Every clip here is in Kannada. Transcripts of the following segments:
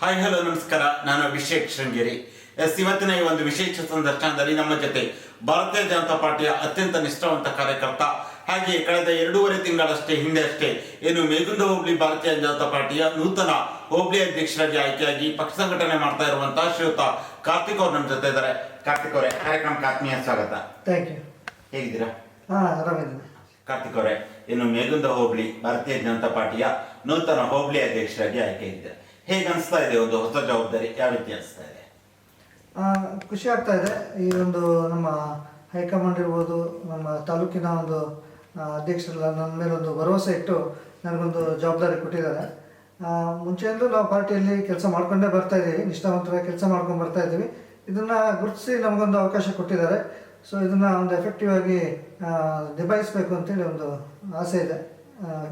ಹಾಯ್ ಹಲೋ ನಮಸ್ಕಾರ. ನಾನು ಅಭಿಷೇಕ್ ಶೃಂಗೇರಿ. ಎಸ್ ಇವತ್ತಿನ ಈ ಒಂದು ವಿಶೇಷ ಸಂದರ್ಶನದಲ್ಲಿ ನಮ್ಮ ಜೊತೆ ಭಾರತೀಯ ಜನತಾ ಪಾರ್ಟಿಯ ಅತ್ಯಂತ ನಿಷ್ಠಾವಂತ ಕಾರ್ಯಕರ್ತ ಹಾಗೆ ಕಳೆದ ಎರಡೂವರೆ ತಿಂಗಳಷ್ಟೇ ಹಿಂದೆ ಅಷ್ಟೇ ಏನು ಮೇಗುಂದ ಹೋಬಳಿ ಭಾರತೀಯ ಜನತಾ ಪಾರ್ಟಿಯ ನೂತನ ಹೋಬ್ಳಿ ಅಧ್ಯಕ್ಷರಾಗಿ ಆಯ್ಕೆಯಾಗಿ ಪಕ್ಷ ಸಂಘಟನೆ ಮಾಡ್ತಾ ಇರುವಂತಹ ಶ್ರೀಯುತ ಕಾರ್ತಿಕ್ ಅವರು ನಮ್ಮ ಜೊತೆ ಇದ್ದಾರೆ. ಕಾರ್ತಿಕ್ ಅವರೇ ಕಾರ್ಯಕ್ರಮಕ್ಕೆ ಆತ್ಮೀಯ ಸ್ವಾಗತ. ಥ್ಯಾಂಕ್ ಯು ಹೇಗಿದ್ದೀರಾ? ಹಾಂ ಆರಾಮಿದ್ದೀನಿ. ಕಾರ್ತಿಕ್ ಅವರೇ ಇನ್ನು ಮೇಗುಂದ ಹೋಬ್ಳಿ ಭಾರತೀಯ ಜನತಾ ಪಾರ್ಟಿಯ ನೂತನ ಹೋಬ್ಳಿ ಅಧ್ಯಕ್ಷರಾಗಿ ಆಯ್ಕೆಯಾಗಿದ್ದಾರೆ. ಹೇಗೆ ಅನಿಸ್ತಾ ಇದೆ ಒಂದು ಹೊಸ ಜವಾಬ್ದಾರಿ? ಯಾವ ರೀತಿ ಅನಿಸ್ತಾ ಇದೆ? ಖುಷಿ ಆಗ್ತಾ ಇದೆ. ಈ ಒಂದು ನಮ್ಮ ಹೈಕಮಾಂಡ್ ಇರ್ಬೋದು ನಮ್ಮ ತಾಲೂಕಿನ ಒಂದು ಅಧ್ಯಕ್ಷರೆಲ್ಲ ನನ್ನ ಮೇಲೆ ಒಂದು ಭರವಸೆ ಇಟ್ಟು ನನಗೊಂದು ಜವಾಬ್ದಾರಿ ಕೊಟ್ಟಿದ್ದಾರೆ. ಆ, ಮುಂಚೆಯಿಂದಲೂ ನಾವು ಪಾರ್ಟಿಯಲ್ಲಿ ಕೆಲಸ ಮಾಡ್ಕೊಂಡೇ ಬರ್ತಾ ಇದ್ದೀವಿ. ನಿಷ್ಠಾವಂತರಾಗಿ ಕೆಲಸ ಮಾಡ್ಕೊಂಡು ಬರ್ತಾ ಇದ್ದೀವಿ. ಇದನ್ನು ಗುರುತಿಸಿ ನಮಗೊಂದು ಅವಕಾಶ ಕೊಟ್ಟಿದ್ದಾರೆ. ಸೊ ಇದನ್ನು ಒಂದು ಎಫೆಕ್ಟಿವ್ ಆಗಿ ನಿಭಾಯಿಸಬೇಕು ಅಂತೇಳಿ ಒಂದು ಆಸೆ ಇದೆ.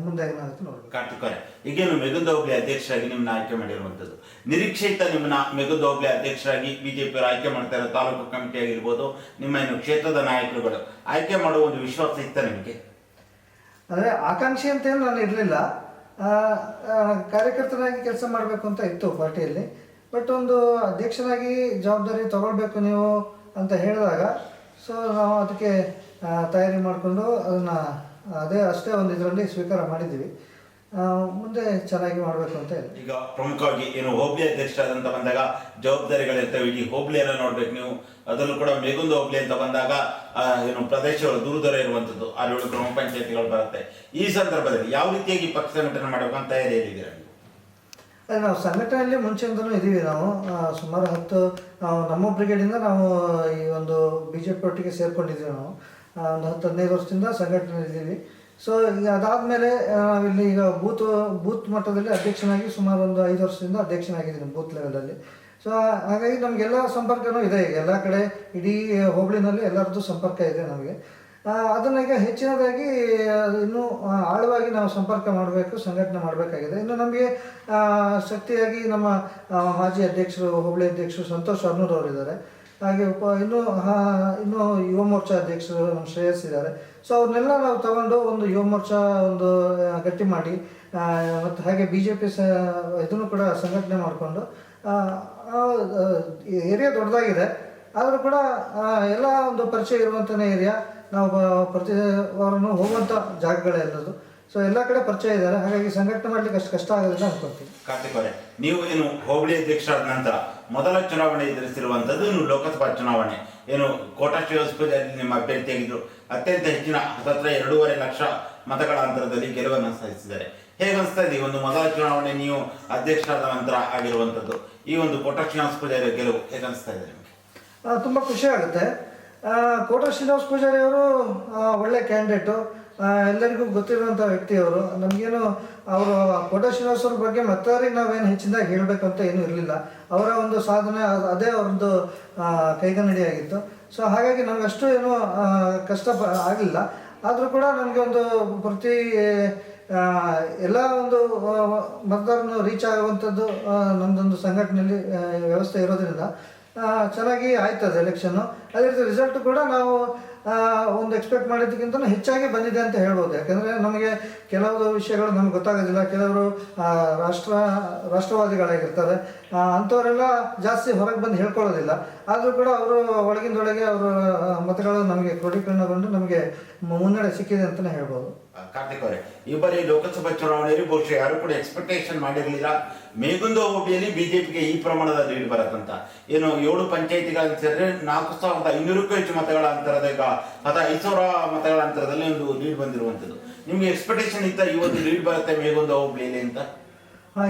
ಮುಂದೆ ಏನಾಗುತ್ತೆ ನೋಡೋಣ ಕಾರ್ತಿಕ್ ಅವರೇ ಈಗೇನು ಮೆಗುಂದ ಹೋಬಳಿ ಅಧ್ಯಕ್ಷರಾಗಿ ನಿಮ್ಮನ್ನ ಆಯ್ಕೆ ಮಾಡಿರುವಂತದ್ದು ನಿರೀಕ್ಷಿತ ನಿಮ್ಮನ್ನ ಮೆಗುಂದ ಹೋಬಳಿ ಅಧ್ಯಕ್ಷರಾಗಿ ಬಿಜೆಪಿ ಆಯ್ಕೆ ಮಾಡ್ತಾ ಇರೋ ತಾಲೂಕು ಕಮಿಟಿ ಆಗಿರ್ಬೋದು ನಿಮ್ಮ ಏನು ಕ್ಷೇತ್ರದ ನಾಯಕರುಗಳು ಆಯ್ಕೆ ಮಾಡುವ ಒಂದು ವಿಶ್ವಾಸ ಇತ್ತ ನಿಮಗೆ? ಅಂದ್ರೆ ಆಕಾಂಕ್ಷೆ ಅಂತ ಏನು ನಾನು ಇರಲಿಲ್ಲ. ಕಾರ್ಯಕರ್ತನಾಗಿ ಕೆಲಸ ಮಾಡಬೇಕು ಅಂತ ಇತ್ತು ಪಾರ್ಟಿಯಲ್ಲಿ. ಬಟ್ ಒಂದು ಅಧ್ಯಕ್ಷರಾಗಿ ಜವಾಬ್ದಾರಿ ತಗೊಳ್ಬೇಕು ನೀವು ಅಂತ ಹೇಳಿದಾಗ ಸೊ ನಾವು ಅದಕ್ಕೆ ತಯಾರಿ ಮಾಡಿಕೊಂಡು ಅದನ್ನು ಅದೇ ಅಷ್ಟೇ ಒಂದು ಇದರಲ್ಲಿ ಸ್ವೀಕಾರ ಮಾಡಿದ್ದೀವಿ. ಮುಂದೆ ಚೆನ್ನಾಗಿ ಮಾಡಬೇಕು ಅಂತ ಇದೆ. ಈಗ ಪ್ರಮುಖವಾಗಿ ಏನು ಹೋಬಳಿ ಅಂತ ಬಂದಾಗ ಜವಾಬ್ದಾರಿಗಳಿರ್ತವೆ. ಇಡೀ ಹೋಬ್ಳಿಯನ್ನು ನೋಡ್ಬೇಕು ನೀವು. ಅದರಲ್ಲೂ ಕೂಡ ಮೇಗುಂದ ಹೋಬಳಿ ಅಂತ ಬಂದಾಗ ಏನು ಪ್ರದೇಶಗಳು ದೂರ ದೂರ ಇರುವಂತದ್ದು. ಏಳು ಗ್ರಾಮ ಪಂಚಾಯತಿಗಳು ಬರುತ್ತೆ. ಈ ಸಂದರ್ಭದಲ್ಲಿ ಯಾವ ರೀತಿಯಾಗಿ ಪಕ್ಷ ಸಂಘಟನೆ ಮಾಡಬೇಕು ಅಂತ ತಯಾರಿಯಲ್ಲಿದ್ದೀರಾ ನೀವು? ಅದೇ ನಾವು ಸಂಘಟನೆಯಲ್ಲಿ ಮುಂಚೆಯಿಂದಲೂ ಇದ್ದೀವಿ ನಾವು. ಸುಮಾರು ಹತ್ತು ನಾವು ನಮ್ಮ ಬ್ರಿಗೇಡಿಂದ ನಾವು ಈ ಒಂದು ಬಿ ಜೆ ಪಿ ಒಟ್ಟಿಗೆ ಸೇರ್ಕೊಂಡಿದ್ದೀವಿ ನಾವು. ಒಂದು ಹತ್ತು ಹದಿನೈದು ವರ್ಷದಿಂದ ಸಂಘಟನೆ ಇದ್ದೀವಿ. ಸೊ ಈಗ ಅದಾದಮೇಲೆ ಇಲ್ಲಿ ಈಗ ಬೂತ್ ಬೂತ್ ಮಟ್ಟದಲ್ಲಿ ಅಧ್ಯಕ್ಷನಾಗಿ ಸುಮಾರು ಒಂದು ಐದು ವರ್ಷದಿಂದ ಅಧ್ಯಕ್ಷನಾಗಿದ್ದೀನಿ ಬೂತ್ ಲೆವೆಲಲ್ಲಿ. ಸೊ ಹಾಗಾಗಿ ನಮಗೆಲ್ಲ ಸಂಪರ್ಕನೂ ಇದೆ ಈಗ. ಎಲ್ಲ ಕಡೆ ಇಡೀ ಹೋಬಳಿನಲ್ಲಿ ಎಲ್ಲರದ್ದು ಸಂಪರ್ಕ ಇದೆ ನಮಗೆ. ಅದನ್ನ ಈಗ ಹೆಚ್ಚಿನದಾಗಿ, ಇನ್ನೂ ಆಳವಾಗಿ ನಾವು ಸಂಪರ್ಕ ಮಾಡಬೇಕು, ಸಂಘಟನೆ ಮಾಡಬೇಕಾಗಿದೆ. ಇನ್ನು ನಮಗೆ ಶಕ್ತಿಯಾಗಿ ನಮ್ಮ ಮಾಜಿ ಅಧ್ಯಕ್ಷರು, ಹೋಬಳಿ ಅಧ್ಯಕ್ಷರು ಸಂತೋಷ್ ಅರ್ನೂರ್ ಅವರು ಇದ್ದಾರೆ ಹಾಗೆ ಉಪ ಇನ್ನೂ ಇನ್ನೂ ಯುವ ಮೋರ್ಚಾ ಅಧ್ಯಕ್ಷರು ಶ್ರೇಯಸ್ ಇದ್ದಾರೆ ಸೊ ಅವ್ರನ್ನೆಲ್ಲ ನಾವು ತಗೊಂಡು ಒಂದು ಯುವ ಮೋರ್ಚಾ ಒಂದು ಗಟ್ಟಿ ಮಾಡಿ ಮತ್ತು ಹಾಗೆ ಬಿ ಜೆ ಪಿ ಸ, ಇದನ್ನು ಕೂಡ ಸಂಘಟನೆ ಮಾಡಿಕೊಂಡು ಏರಿಯಾ ದೊಡ್ಡದಾಗಿದೆ. ಆದರೂ ಕೂಡ ಎಲ್ಲ ಒಂದು ಪರಿಚಯ ಇರುವಂಥನೇ ಏರಿಯಾ, ನಾವು ಪ್ರತಿ ವಾರನೂ ಹೋಗುವಂಥ ಜಾಗಗಳೇ ಎಲ್ಲದು ಸೊ ಎಲ್ಲ ಕಡೆ ಪರಿಚಯ ಇದ್ದಾರೆ. ಹಾಗಾಗಿ ಸಂಘಟನೆ ಮಾಡ್ಲಿಕ್ಕೆ ಅಷ್ಟು ಕಷ್ಟ ಆಗೋದಿಲ್ಲ ಅನ್ಕೊಳ್ತೀನಿ. ಕಾರ್ತಿಕ್ ಅವರೇ ನೀವು ಏನು ಹೋಬಳಿ ಅಧ್ಯಕ್ಷರಾದ ನಂತರ ಮೊದಲ ಚುನಾವಣೆ ಎದುರಿಸಿರುವಂತದ್ದು ಇನ್ನು ಲೋಕಸಭಾ ಚುನಾವಣೆ? ಏನು ಕೋಟಾ ಶ್ರೀವಸ್ಪದಲ್ಲಿ ನಿಮ್ಮ ಅಭ್ಯರ್ಥಿಯಾಗಿದ್ರು ಅತ್ಯಂತ ಹೆಚ್ಚಿನ ಹತ್ತತ್ರ ಎರಡೂವರೆ ಲಕ್ಷ ಮತಗಳ ಅಂತರದಲ್ಲಿ ಗೆಲುವನ್ನು ಸಾಧಿಸಿದ್ದಾರೆ. ಹೇಗೆ ಅನಿಸ್ತಾ ಇದೆ? ಈ ಒಂದು ಮೊದಲ ಚುನಾವಣೆ ನೀವು ಅಧ್ಯಕ್ಷರಾದ ನಂತರ ಆಗಿರುವಂತದ್ದು ಈ ಒಂದು ಕೋಟಾ ಶ್ರೀನಿವಾಸ ಪೂಜಾರಿ ಗೆಲುವು ಹೇಗೆ ಅನಿಸ್ತಾ ಇದೆ ನಿಮಗೆ? ತುಂಬ ಖುಷಿ ಆಗುತ್ತೆ. ಕೋಟಾ ಕೋಟ ಶ್ರೀನಿವಾಸ ಪೂಜಾರಿ ಅವರು ಒಳ್ಳೆ ಕ್ಯಾಂಡಿಡೇಟು. ಎಲ್ಲರಿಗೂ ಗೊತ್ತಿರುವಂಥ ವ್ಯಕ್ತಿಯವರು, ನಮಗೇನು ಅವರು ಕೋಟ ಶ್ರೀನಿವಾಸರ ಬಗ್ಗೆ ಮತ್ತವರಿಗೆ ನಾವೇನು ಹೆಚ್ಚಿನದಾಗಿ ಹೇಳಬೇಕಂತ ಏನೂ ಇರಲಿಲ್ಲ. ಅವರ ಒಂದು ಸಾಧನೆ, ಅದೇ ಅವ್ರದ್ದು ಕೈಗನ್ನಡಿಯಾಗಿತ್ತು. ಸೊ ಹಾಗಾಗಿ ನಮಗಷ್ಟು ಏನೂ ಕಷ್ಟ ಆಗಲಿಲ್ಲ. ಆದರೂ ಕೂಡ ನಮಗೆ ಒಂದು ಪ್ರತಿ ಎಲ್ಲ ಒಂದು ಮತದಾರನು ರೀಚ್ ಆಗುವಂಥದ್ದು ನಮ್ಮದೊಂದು ಸಂಘಟನೆಯಲ್ಲಿ ವ್ಯವಸ್ಥೆ ಇರೋದ್ರಿಂದ ಚೆನ್ನಾಗಿ ಅದು ಎಲೆಕ್ಷನ್ನು ಅದೇ ರೀತಿ ರಿಸಲ್ಟ್ ಕೂಡ ನಾವು ಒಂದು ಎಕ್ಸ್ಪೆಕ್ಟ್ ಮಾಡಿದ್ದಕ್ಕಿಂತ ಹೆಚ್ಚಾಗಿ ಬಂದಿದೆ ಅಂತ ಹೇಳ್ಬೋದು. ಯಾಕಂದರೆ ನಮಗೆ ಕೆಲವು ವಿಷಯಗಳು ನಮ್ಗೆ ಗೊತ್ತಾಗೋದಿಲ್ಲ. ಕೆಲವರು ರಾಷ್ಟ್ರ, ರಾಷ್ಟ್ರವಾದಿಗಳಾಗಿರ್ತಾರೆ. ಅಂಥವರೆಲ್ಲ ಜಾಸ್ತಿ ಹೊರಗೆ ಬಂದು ಹೇಳ್ಕೊಳ್ಳೋದಿಲ್ಲ. ಆದರೂ ಕೂಡ ಅವರು ಒಳಗಿಂದೊಳಗೆ ಅವರ ಮತಗಳು ನಮಗೆ ಕ್ರೋಢೀಕರಣಗೊಂಡು ನಮಗೆ ಮುನ್ನಡೆ ಸಿಕ್ಕಿದೆ ಅಂತಲೇ ಹೇಳ್ಬೋದು. ಕಾರ್ತಿಕ್ ಅವರೇ, ಈ ಬಾರಿ ಲೋಕಸಭಾ ಚುನಾವಣೆಯಲ್ಲಿ ಬಹುಶಃ ಯಾರು ಕೂಡ ಎಕ್ಸ್ಪೆಕ್ಟೇಷನ್ ಮಾಡಿರಲಿಲ್ಲ ಮೇಗುಂದ ಹೋಬಿಯಲ್ಲಿ ಬಿಜೆಪಿಗೆ ಈ ಪ್ರಮಾಣದ ಲೀಡ್ ಬರತ್ತಂತ. ಏನು, ಏಳು ಪಂಚಾಯಿತಿಗಳ ಸೇರಿದ್ರೆ ನಾಲ್ಕು ಸಾವಿರದ ಐನೂರಕ್ಕೂ ಹೆಚ್ಚು ಮತಗಳ ಅಂತರದ ಅಥವಾ ಐದು ಸಾವಿರ ಮತಗಳ ಅಂತರದಲ್ಲಿ ಒಂದು ಲೀಡ್ ಬಂದಿರುವಂಥದ್ದು. ನಿಮ್ಗೆ ಎಕ್ಸ್ಪೆಕ್ಟೇಷನ್ ಇತ್ತ ಒಂದು ಲೀಡ್ ಬರುತ್ತೆ ಮೇಗುಂದ ಹೋಬಳಿಯಲ್ಲಿ ಅಂತ?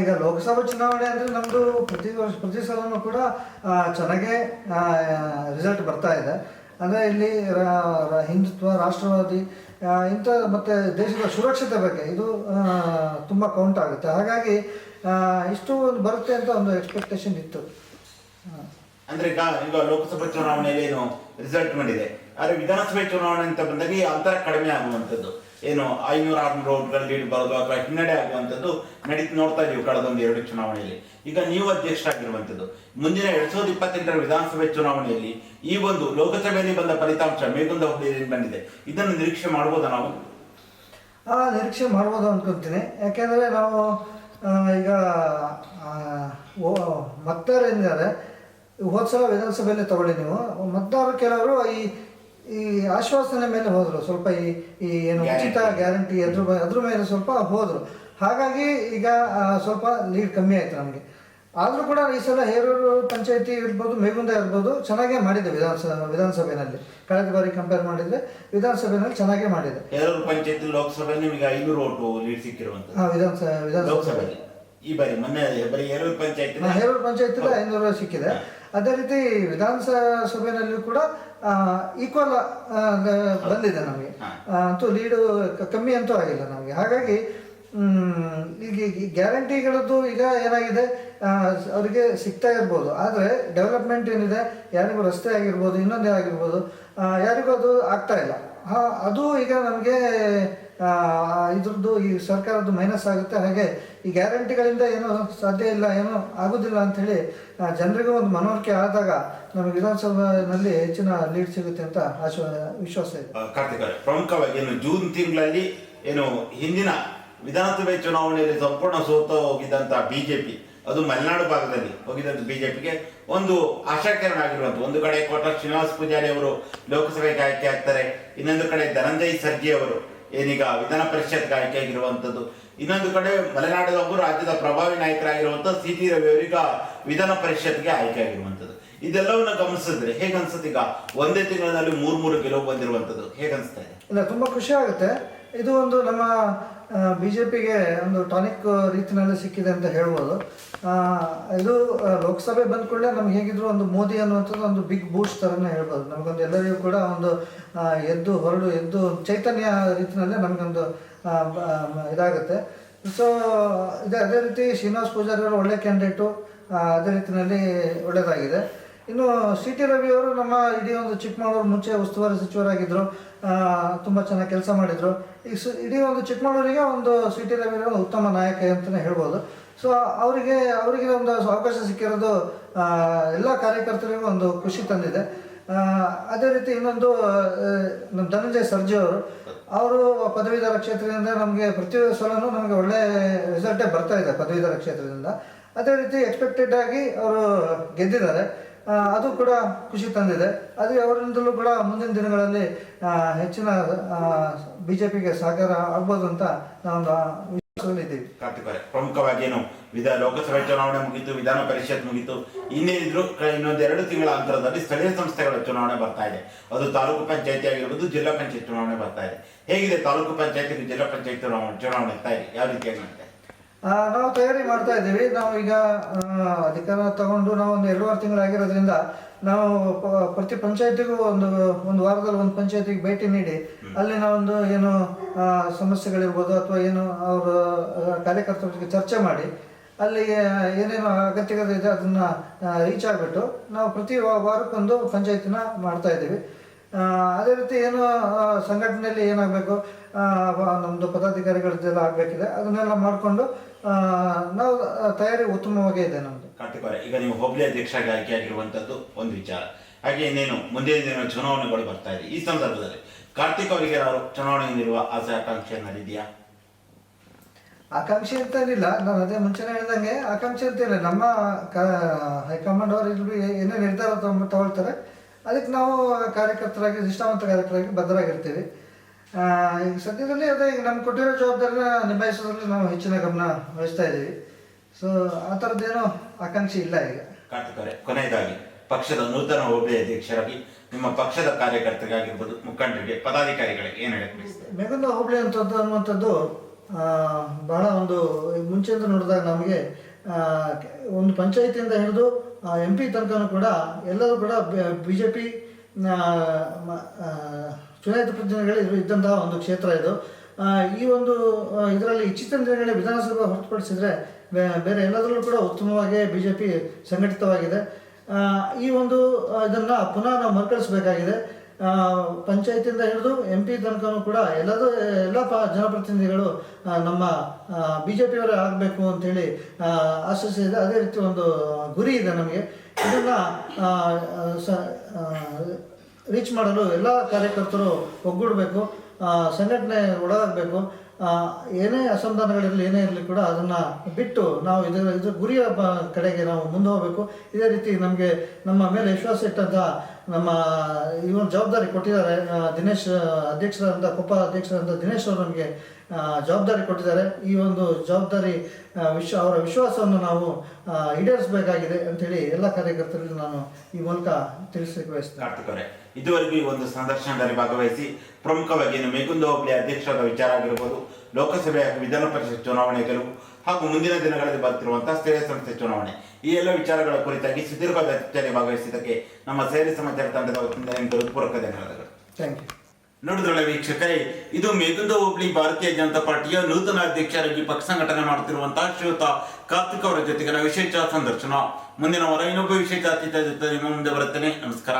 ಈಗ ಲೋಕಸಭಾ ಚುನಾವಣೆ ಅಂದರೆ ನಮ್ಮದು ಪ್ರತಿ ವರ್ಷ, ಪ್ರತಿ ಸಲನೂ ಕೂಡ ಚೆನ್ನಾಗೇ ರಿಸಲ್ಟ್ ಬರ್ತಾ ಇದೆ. ಅಂದರೆ ಇಲ್ಲಿ ಹಿಂದುತ್ವ, ರಾಷ್ಟ್ರವಾದಿ ಇಂಥ ಮತ್ತು ದೇಶದ ಸುರಕ್ಷತೆ ಬಗ್ಗೆ ಇದು ತುಂಬ ಕೌಂಟ್ ಆಗುತ್ತೆ. ಹಾಗಾಗಿ ಇಷ್ಟು ಒಂದು ಬರುತ್ತೆ ಅಂತ ಒಂದು ಎಕ್ಸ್ಪೆಕ್ಟೇಷನ್ ಇತ್ತು. ಅಂದ್ರೆ ಈಗ ಈಗ ಲೋಕಸಭಾ ಚುನಾವಣೆಯಲ್ಲಿ ಏನು ರಿಸಲ್ಟ್ ಮಾಡಿದೆ ಆದರೆ ವಿಧಾನಸಭೆ ಚುನಾವಣೆ ಅಂತ ಬಂದಾಗ ಈ ಅಂತರ ಕಡಿಮೆ ಆಗುವಂಥದ್ದು. ಏನು ಐನೂರ ಆರ್ನೂರು ಓಟ್ಗಳಲ್ಲಿ ಲೀಡ್ ಬರೋದು ಅಥವಾ ಹಿನ್ನಡೆ ಆಗುವಂಥದ್ದು ನಡೀತು ನೋಡ್ತಾ ಇದೀವಿ ಕಳೆದೊಂದು ಎರಡು ಚುನಾವಣೆಯಲ್ಲಿ. ಈಗ ನೀವು ಅಧ್ಯಕ್ಷರಾಗಿರುವಂಥದ್ದು ಮುಂದಿನ ಎರಡ್ ಸಾವಿರದ ಇಪ್ಪತ್ತೆಂಟರ ವಿಧಾನಸಭೆ ಚುನಾವಣೆಯಲ್ಲಿ ಈ ಒಂದು ಲೋಕಸಭೆಯಲ್ಲಿ ಬಂದ ಫಲಿತಾಂಶ ಮೇಗುಂದ ಹುಬ್ಳಿಯಲ್ಲಿ ಬಂದಿದೆ. ಇದನ್ನು ನಿರೀಕ್ಷೆ ಮಾಡ್ಬೋದಾ ನಾವು? ಆ, ನಿರೀಕ್ಷೆ ಮಾಡ್ಬೋದು ಅನ್ಕೊಂತೀನಿ. ಯಾಕೆಂದರೆ ನಾವು ಈಗ ಮತ್ತಾರ ಹೋದ ಸಲ ವಿಧಾನಸಭೆಯಲ್ಲಿ ತಗೊಳ್ಳಿ ನೀವು. ಮತದಾರರು ಕೆಲವರು ಈ ಈ ಆಶ್ವಾಸನೆ ಮೇಲೆ ಹೋದರು ಸ್ವಲ್ಪ ಈ ಈ ಏನು ಉಚಿತ ಗ್ಯಾರಂಟಿ ಅದ್ರ ಅದ್ರ ಮೇಲೆ ಸ್ವಲ್ಪ ಹೋದರು. ಹಾಗಾಗಿ ಈಗ ಸ್ವಲ್ಪ ಲೀಡ್ ಕಮ್ಮಿ ಆಯಿತು ನಮಗೆ. ಆದರೂ ಕೂಡ ಈ ಸಲ ಹೇರೂರು ಪಂಚಾಯಿತಿ ಇರ್ಬೋದು ಮೇಗುಂದ ಇರ್ಬೋದು ಚೆನ್ನಾಗೇ ಮಾಡಿದೆ ವಿಧಾನಸಭೆ ವಿಧಾನಸಭೆಯಲ್ಲಿ ಕಳೆದ ಬಾರಿ ಕಂಪೇರ್ ಮಾಡಿದರೆ ವಿಧಾನಸಭೆಯಲ್ಲಿ ಚೆನ್ನಾಗೇ ಮಾಡಿದೆ. ಹೇರೂರು ಪಂಚಾಯಿತಿ ಲೋಕಸಭೆ ನಿಮಗೆ ಐನೂರು ಓಟು ಲೀಡ್ ಸಿಕ್ಕಿರುವಂತ ಹಾಂ ವಿಧಾನಸಭೆ. ವಿಧಾನಸಭೆ ಈ ಬಾರಿ ಮೊನ್ನೆ ಬರೀ ಹೇರೂರು ಪಂಚಾಯತ್ ಹೇರೂರು ಪಂಚಾಯತಿಗೆ ಐನೂರು ಸಿಕ್ಕಿದೆ. ಅದೇ ರೀತಿ ವಿಧಾನಸಭೆಯಲ್ಲಿ ಕೂಡ ಈಕ್ವಲ್ ಬಂದಿದೆ ನಮಗೆ. ಅಂತೂ ಲೀಡು ಕಮ್ಮಿ ಅಂತೂ ಆಗಿಲ್ಲ ನಮಗೆ. ಹಾಗಾಗಿ ಈಗ ಗ್ಯಾರಂಟಿಗಳದ್ದು ಈಗ ಏನಾಗಿದೆ? ಅವರಿಗೆ ಸಿಗ್ತಾ ಇರ್ಬೋದು. ಆದರೆ ಡೆವಲಪ್ಮೆಂಟ್ ಏನಿದೆ? ಯಾರಿಗೂ ರಸ್ತೆ ಆಗಿರ್ಬೋದು ಇನ್ನೊಂದೇ ಆಗಿರ್ಬೋದು ಯಾರಿಗೂ ಅದು ಆಗ್ತಾ ಇಲ್ಲ. ಹಾ ಅದು ಈಗ ನಮಗೆ ಇದ್ರದ್ದು ಈ ಸರ್ಕಾರದ್ದು ಮೈನಸ್ ಆಗುತ್ತೆ. ಹಾಗೆ ಈ ಗ್ಯಾರಂಟಿಗಳಿಂದ ಏನೋ ಸಾಧ್ಯ ಇಲ್ಲ, ಏನೋ ಆಗೋದಿಲ್ಲ ಅಂಥೇಳಿ ಜನರಿಗೂ ಒಂದು ಮನವರಿಕೆ ಆದಾಗ ನಮಗೆ ವಿಧಾನಸಭೆಯಲ್ಲಿ ಹೆಚ್ಚಿನ ಲೀಡ್ ಸಿಗುತ್ತೆ ಅಂತ ಆಶ್ವ ವಿಶ್ವಾಸ ಇದೆ. ಕಾರ್ತಿಕ್ ಪ್ರಮುಖವಾಗಿ ಏನು ಜೂನ್ ತಿಂಗಳಲ್ಲಿ ಏನು ಹಿಂದಿನ ವಿಧಾನಸಭೆ ಚುನಾವಣೆಯಲ್ಲಿ ಸಂಪೂರ್ಣ ಸೋತ ಹೋಗಿದ್ದಂತ ಬಿಜೆಪಿ, ಅದು ಮಲೆನಾಡು ಭಾಗದಲ್ಲಿ ಹೋಗಿದ್ದಂಥ ಬಿಜೆಪಿಗೆ ಒಂದು ಆಶಾಕಿರಣ ಆಗಿರುವಂಥ ಒಂದು ಕಡೆ ಕೋಟ ಶ್ರೀನಿವಾಸ ಪೂಜಾರಿ ಅವರು ಲೋಕಸಭೆಗೆ ಆಯ್ಕೆ ಆಗ್ತಾರೆ, ಇನ್ನೊಂದು ಕಡೆ ಧನಂಜಯ್ ಸರ್ಜಿ ಅವರು ಏನೀಗ ವಿಧಾನ ಪರಿಷತ್ ಆಯ್ಕೆ ಆಗಿರುವಂತದ್ದು ಇನ್ನೊಂದು ಕಡೆ ಮಲೆನಾಡಿನ ಒಬ್ಬರು ರಾಜ್ಯದ ಪ್ರಭಾವಿ ನಾಯಕರಾಗಿರುವಂತ ಸಿ ಟಿ ರವಿ ಅವರೀಗ ವಿಧಾನ ಪರಿಷತ್ಗೆ ಆಯ್ಕೆ ಆಗಿರುವಂತದ್ದು ಇದೆಲ್ಲವನ್ನ ಗಮನಿಸಿದ್ರೆ ಹೇಗೆ ಅನ್ಸುತ್ತೆ ಈಗ? ಒಂದೇ ತಿಂಗಳಲ್ಲಿ ಮೂರು ಮೂರು ಗೆಲುವು ಬಂದಿರುವಂತದ್ದು ಹೇಗೆ ಅನ್ಸ್ತಾ ಇದೆ? ಇಲ್ಲ, ತುಂಬ ಖುಷಿ ಆಗುತ್ತೆ. ಇದು ಒಂದು ನಮ್ಮ ಬಿ ಜೆ ಪಿಗೆ ಒಂದು ಟಾನಿಕ್ ರೀತಿಯಲ್ಲಿ ಸಿಕ್ಕಿದೆ ಅಂತ ಹೇಳ್ಬೋದು. ಇದು ಲೋಕಸಭೆ ಬಂದ ಕೂಡಲೇ ನಮ್ಗೆ ಹೇಗಿದ್ರು ಒಂದು ಮೋದಿ ಅನ್ನುವಂಥದ್ದು ಒಂದು ಬಿಗ್ ಬೂಸ್ಟ್ ಥರನೇ ಹೇಳ್ಬೋದು. ನಮಗೊಂದು ಎಲ್ಲರಿಗೂ ಕೂಡ ಒಂದು ಎದ್ದು ಹೊರಡು, ಎದ್ದು ಚೈತನ್ಯ ರೀತಿಯಲ್ಲೇ ನಮಗೊಂದು ಇದಾಗುತ್ತೆ. ಸೊ ಇದೆ ಅದೇ ರೀತಿ ಶ್ರೀನಿವಾಸ್ ಪೂಜಾರಿ ಅವರು ಒಳ್ಳೆ ಕ್ಯಾಂಡಿಡೇಟು ಅದೇ ರೀತಿಯಲ್ಲಿ ಒಳ್ಳೆಯದಾಗಿದೆ ಇನ್ನು ಸಿ ಟಿ ರವಿ ಅವರು ನಮ್ಮ ಇಡೀ ಒಂದು ಚಿಕ್ಕಮಗಳೂರು ಮುಂಚೆ ಉಸ್ತುವಾರಿ ಸಚಿವರಾಗಿದ್ದರು ತುಂಬ ಚೆನ್ನಾಗಿ ಕೆಲಸ ಮಾಡಿದರು. ಈ ಸು, ಇಡೀ ಒಂದು ಚಿಕ್ಕಮಗಳೂರಿಗೆ ಒಂದು ಸಿ ಟಿ ರವಿ ಒಂದು ಉತ್ತಮ ನಾಯಕ ಅಂತಲೇ ಹೇಳ್ಬೋದು. ಸೊ, ಅವರಿಗೆ ಅವರಿಗೆ ಒಂದು ಅವಕಾಶ ಸಿಕ್ಕಿರೋದು ಎಲ್ಲ ಕಾರ್ಯಕರ್ತರಿಗೂ ಒಂದು ಖುಷಿ ತಂದಿದೆ. ಅದೇ ರೀತಿ ಇನ್ನೊಂದು ನಮ್ಮ ಧನಂಜಯ ಸರ್ಜಿ ಅವರು ಅವರು ಪದವೀಧರ ಕ್ಷೇತ್ರದಿಂದ ನಮಗೆ ಪ್ರತಿ ಸಲನೂ ನಮಗೆ ಒಳ್ಳೆ ರಿಸಲ್ಟೇ ಬರ್ತಾ ಇದೆ ಪದವೀಧರ ಕ್ಷೇತ್ರದಿಂದ. ಅದೇ ರೀತಿ ಎಕ್ಸ್ಪೆಕ್ಟೆಡ್ ಆಗಿ ಅವರು ಗೆದ್ದಿದ್ದಾರೆ. ಅದು ಕೂಡ ಖುಷಿ ತಂದಿದೆ. ಅದು ಅವರಿಂದಲೂ ಕೂಡ ಮುಂದಿನ ದಿನಗಳಲ್ಲಿ ಹೆಚ್ಚಿನ ಬಿ ಜೆ ಪಿಗೆ ಸಹಕಾರ ಆಗ್ಬೋದು ಅಂತ ನಾವೊಂದು ಪ್ರಮುಖವಾಗಿ ಏನು, ವಿಧ ಲೋಕಸಭೆ ಚುನಾವಣೆ ಮುಗಿತು, ವಿಧಾನ ಪರಿಷತ್ ಮುಗಿತು ಇನ್ನೇನಿದ್ರು ಇನ್ನೊಂದು ಎರಡು ತಿಂಗಳ ಅಂತರದಲ್ಲಿ ಸ್ಥಳೀಯ ಸಂಸ್ಥೆಗಳ ಚುನಾವಣೆ ಬರ್ತಾ ಇದೆ. ಅದು ತಾಲೂಕು ಪಂಚಾಯತಿ ಆಗಿರ್ಬೋದು, ಜಿಲ್ಲಾ ಪಂಚಾಯತ್ ಚುನಾವಣೆ ಬರ್ತಾ ಇದೆ. ಹೇಗಿದೆ ತಾಲೂಕು ಪಂಚಾಯತಿ ಜಿಲ್ಲಾ ಪಂಚಾಯತ್ ಚುನಾವಣೆ ಚುನಾವಣೆ ಯಾವ ರೀತಿಯಾಗಿ ನಾವು ತಯಾರಿ ಮಾಡ್ತಾ ಇದ್ದೀವಿ. ನಾವು ಈಗ ಅಧಿಕಾರ ತಗೊಂಡು ನಾವು ಒಂದು ಎರಡೂವರೆ ತಿಂಗಳಾಗಿರೋದ್ರಿಂದ ನಾವು ಪ್ರತಿ ಪಂಚಾಯತಿಗೂ ಒಂದು ಒಂದು ವಾರದಲ್ಲಿ ಒಂದು ಪಂಚಾಯತಿಗೆ ಭೇಟಿ ನೀಡಿ ಅಲ್ಲಿ ಒಂದು ಏನು ಸಮಸ್ಯೆಗಳಿರ್ಬೋದು ಅಥವಾ ಏನು ಅವರ ಕಾರ್ಯಕರ್ತರ ಜೊತೆ ಚರ್ಚೆ ಮಾಡಿ ಅಲ್ಲಿ ಏನೇನು ಅಗತ್ಯಗಳಿದೆ ಅದನ್ನು ಅದನ್ನ ರೀಚ್ ಆಗಿಬಿಟ್ಟು ನಾವು ಪ್ರತಿ ವಾರಕ್ಕೊಂದು ಪಂಚಾಯತಿನ ಮಾಡ್ತಾ ಇದ್ದೀವಿ. ಅದೇ ರೀತಿ ಏನು ಸಂಘಟನೆಯಲ್ಲಿ ಏನಾಗಬೇಕು ನಮ್ಮದು ಪದಾಧಿಕಾರಿಗಳದ್ದೆಲ್ಲ ಆಗಬೇಕಿದೆ. ಅದನ್ನೆಲ್ಲ ಮಾಡಿಕೊಂಡು ನಾವು ತಯಾರಿ ಉತ್ತಮವಾಗಿ ಇದೆ ನಮ್ಮದು ಕಾರ್ತಿಕ್ ಅವರೇ ಈಗ ನೀವು ಹೋಬಳಿ ಅಧ್ಯಕ್ಷರಾಗಿ ಆಯ್ಕೆ ಆಗಿರುವಂತದ್ದು ಒಂದು ವಿಚಾರ. ಹಾಗೆ ಇನ್ನೇನು ಮುಂದಿನ ದಿನ ಚುನಾವಣೆಗಳು ಬರ್ತಾ ಇದೆ. ಈ ಸಂದರ್ಭದಲ್ಲಿ ಕಾರ್ತಿಕ್ ಅವರಿಗೆ ಯಾರು ಚುನಾವಣೆ ನೀಡುವ ಆಸೆ ಆಕಾಂಕ್ಷೆ ಏನಾರಿದೆಯಾ ಆಕಾಂಕ್ಷೆ ಅಂತ ಏನಿಲ್ಲ. ನಾನು ಅದೇ ಮುಂಚೆನೇ ಹೇಳ್ದಂಗೆ ಆಕಾಂಕ್ಷೆ ಅಂತ ಇಲ್ಲ. ನಮ್ಮ ಕ ಹೈಕಮಾಂಡ್ ಅವರು ಇಲ್ಲಿ ಏನೇ ನಿರ್ಧಾರ ತಗೊಳ್ತಾರೆ ಅದಕ್ಕೆ ನಾವು ಕಾರ್ಯಕರ್ತರಾಗಿ ನಿಷ್ಠಾವಂತ ಕಾರ್ಯಕರ್ತರಾಗಿ ಬದ್ಧರಾಗಿರ್ತೀವಿ. ಈಗ ಸದ್ಯದಲ್ಲಿ ಅದೇ ಈಗ ನಮ್ಮ ಕೊಟ್ಟಿರೋ ಜವಾಬ್ದಾರಿನ ನಿಭಾಯಿಸೋದ್ರಲ್ಲಿ ನಾವು ಹೆಚ್ಚಿನ ಗಮನ ವಹಿಸ್ತಾ ಇದ್ದೀವಿ. ಸೊ ಆ ಥರದ್ದೇನೋ ಆಕಾಂಕ್ಷೆ ಇಲ್ಲ ಈಗ. ಕಾಣ್ತಾರೆ ಕೊನೆಯದಾಗಿ ಪಕ್ಷದ ನೂತನ ಹೋಬಳಿ ಅಧ್ಯಕ್ಷರಾಗಿ ನಿಮ್ಮ ಪಕ್ಷದ ಕಾರ್ಯಕರ್ತರಿಗಾಗಿರ್ಬೋದು ಮುಖಂಡರಿಗೆ ಪದಾಧಿಕಾರಿಗಳಿಗೆ ಏನು ಹೇಳಿ? ಮೇಘಂದ ಹೋಬಳಿ ಅಂತದ್ದು ಅನ್ನುವಂಥದ್ದು ಬಹಳ ಒಂದು ಮುಂಚೆಯಿಂದ ನೋಡಿದಾಗ ನಮಗೆ ಒಂದು ಪಂಚಾಯತಿಯಿಂದ ಹಿಡಿದು ಎಂ ಪಿ ತನಕನೂ ಕೂಡ ಎಲ್ಲರೂ ಕೂಡ ಬಿ ಜೆ ಪಿ ಚುನಾಯಿತ ಪ್ರತಿನಿಧಿಗಳು ಇದ್ದಂತಹ ಒಂದು ಕ್ಷೇತ್ರ ಇದು. ಈ ಒಂದು ಇದರಲ್ಲಿ ಇಚ್ಛಿತ ದಿನಗಳಲ್ಲಿ ವಿಧಾನಸಭೆ ಹೊರತುಪಡಿಸಿದರೆ ಬೇರೆ ಎಲ್ಲದರಲ್ಲೂ ಕೂಡ ಉತ್ತಮವಾಗಿ ಬಿ ಜೆ ಪಿ ಸಂಘಟಿತವಾಗಿದೆ ಈ ಒಂದು ಇದನ್ನ ಪುನಃ ನಾವು ಮರುಕಳಿಸಬೇಕಾಗಿದೆ. ಪಂಚಾಯತಿಯಿಂದ ಹಿಡಿದು ಎಂ ಪಿ ತನಕನೂ ಕೂಡ ಎಲ್ಲದೂ, ಎಲ್ಲ ಪ, ಜನಪ್ರತಿನಿಧಿಗಳು ನಮ್ಮ ಬಿ ಜೆ ಪಿಯವರೇ ಆಗಬೇಕು ಅಂತೇಳಿ ಆಶಿಸಿದೆ ಅದೇ ರೀತಿ ಒಂದು ಗುರಿ ಇದೆ ನಮಗೆ. ಇದನ್ನು ರೀಚ್ ಮಾಡಲು ಎಲ್ಲ ಕಾರ್ಯಕರ್ತರು ಒಗ್ಗೂಡಬೇಕು. ಸಂಘಟನೆ ಒಳಗಾಗಬೇಕು. ಏನೇ ಅಸಮಾಧಾನಗಳಿರಲಿ ಏನೇ ಇರಲಿ ಕೂಡ ಅದನ್ನು ಬಿಟ್ಟು ನಾವು ಇದರ ಇದರ ಗುರಿಯ ಕಡೆಗೆ ನಾವು ಮುಂದೆ ಹೋಗಬೇಕು. ಇದೇ ರೀತಿ ನಮಗೆ ನಮ್ಮ ಮೇಲೆ ವಿಶ್ವಾಸ ಇಟ್ಟಂಥ ನಮ್ಮ ಈ ಒಂದು ಜವಾಬ್ದಾರಿ ಕೊಟ್ಟಿದ್ದಾರೆ. ದಿನೇಶ್ ಅಧ್ಯಕ್ಷರಾದಂಥ ಕೊಪ್ಪ ಅಧ್ಯಕ್ಷರಾದಂಥ ದಿನೇಶ್ ಅವರು ನಮಗೆ ಜವಾಬ್ದಾರಿ ಕೊಟ್ಟಿದ್ದಾರೆ. ಈ ಒಂದು ಜವಾಬ್ದಾರಿ ವಿಶ್ವ, ಅವರ ವಿಶ್ವಾಸವನ್ನು ನಾವು ಈಡೇರಿಸಬೇಕಾಗಿದೆ ಅಂಥೇಳಿ ಎಲ್ಲ ಕಾರ್ಯಕರ್ತರಿಗೂ ನಾನು ಈ ಮೂಲಕ ತಿಳಿಸಲಿಕ್ಕೆ ಬಯಸ್ತೇನೆ ಇದುವರೆಗೂ ಈ ಒಂದು ಸಂದರ್ಶನದಲ್ಲಿ ಭಾಗವಹಿಸಿ ಪ್ರಮುಖವಾಗಿ ಏನು ಮೇಗುಂದ ಹೋಬಳಿ ಅಧ್ಯಕ್ಷರಾದ ವಿಚಾರ ಆಗಿರ್ಬೋದು ಲೋಕಸಭೆ ಹಾಗೂ ವಿಧಾನ ಪರಿಷತ್ ಚುನಾವಣೆ ಗೆಲುವು ಹಾಗೂ ಮುಂದಿನ ದಿನಗಳಲ್ಲಿ ಬರ್ತಿರುವಂತಹ ಸ್ಥಳೀಯ ಸಂಸ್ಥೆ ಚುನಾವಣೆ. ಈ ಎಲ್ಲ ವಿಚಾರಗಳ ಕುರಿತಾಗಿ ಸುದೀರ್ಘವಾದ ಚರ್ಚೆಯಲ್ಲಿ ಭಾಗವಹಿಸಿದ್ದಕ್ಕೆ ನಮ್ಮ ಸೇರಿ ಸಮಾಚಾರ ತಂಡದ ವತಿಯಿಂದ ನಿಮಗೆ ಹೃತ್ಪೂರ್ವಕ ಧನ್ಯವಾದಗಳು. ಥ್ಯಾಂಕ್ ಯು ನೋಡಿದ್ರಲ್ಲ ವೀಕ್ಷಕರೇ ಇದು ಮೇಗುಂದ ಹೋಬಳಿ ಭಾರತೀಯ ಜನತಾ ಪಾರ್ಟಿಯ ನೂತನ ಅಧ್ಯಕ್ಷರಾಗಿ ಪಕ್ಷ ಸಂಘಟನೆ ಮಾಡುತ್ತಿರುವಂತಹ ಶ್ರೀಯುತ ಕಾರ್ತಿಕ್ ಅವರ ಜೊತೆಗಿನ ವಿಶೇಷ ಸಂದರ್ಶನ. ಮುಂದಿನ ವಾರ ಇನ್ನೊಬ್ಬ ವಿಶೇಷ ಅತಿಥಿ ಜೊತೆ ನಿಮ್ಮ ಮುಂದೆ ಬರುತ್ತೇನೆ. ನಮಸ್ಕಾರ.